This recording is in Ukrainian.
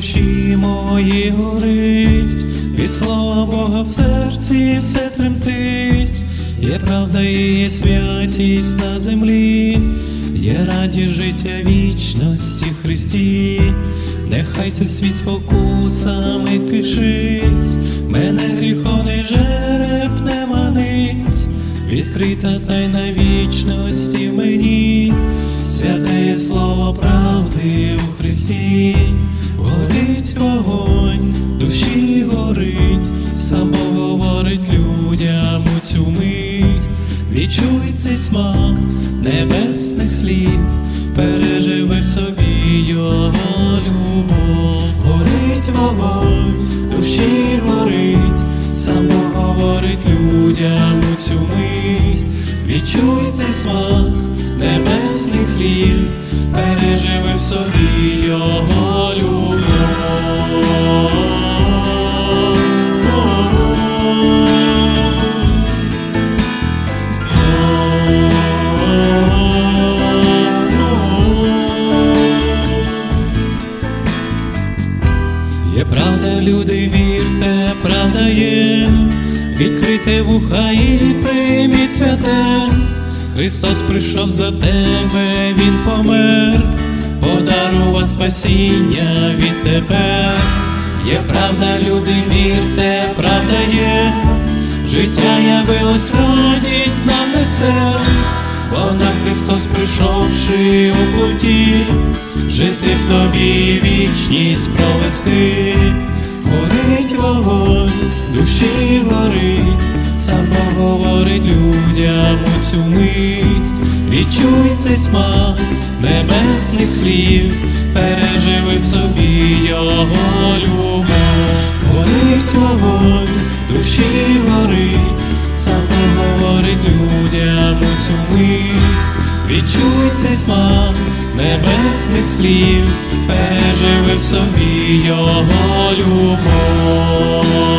душі моєї горить, від слова Бога в серці все тремтить, є правда і є святість на землі, є радість життя вічності Христі, нехай цей світ спокусами кишить, мене гріховний жереб не манить, відкрита тайна вічності мені, святе слово правди у Христі, говорить людям у цю мить, відчуй цей смак небесних слів, переживи собі його любов, горить вогонь, душі горить, само говорить людям у цю мить, відчуй цей смак небесних слів, переживи собі його Є правда, люди, вірте, правда є, відкрите вуха і прийміть святе. Христос прийшов за тебе, Він помер, подарував спасіння від тебе. Є правда, люди, вірте, правда є, життя явилось радість нам несе, вона Христос прийшовши у путі, жити в тобі вічність провести, горить вогонь, душі горить, само говорить людям у цю мить, відчуй цей смак небесних слів, переживи в собі його любов, горить вогонь, душі горить, само говорить людям у цю мить. Відчуй цей смак небесних слів, переживи в собі його любов.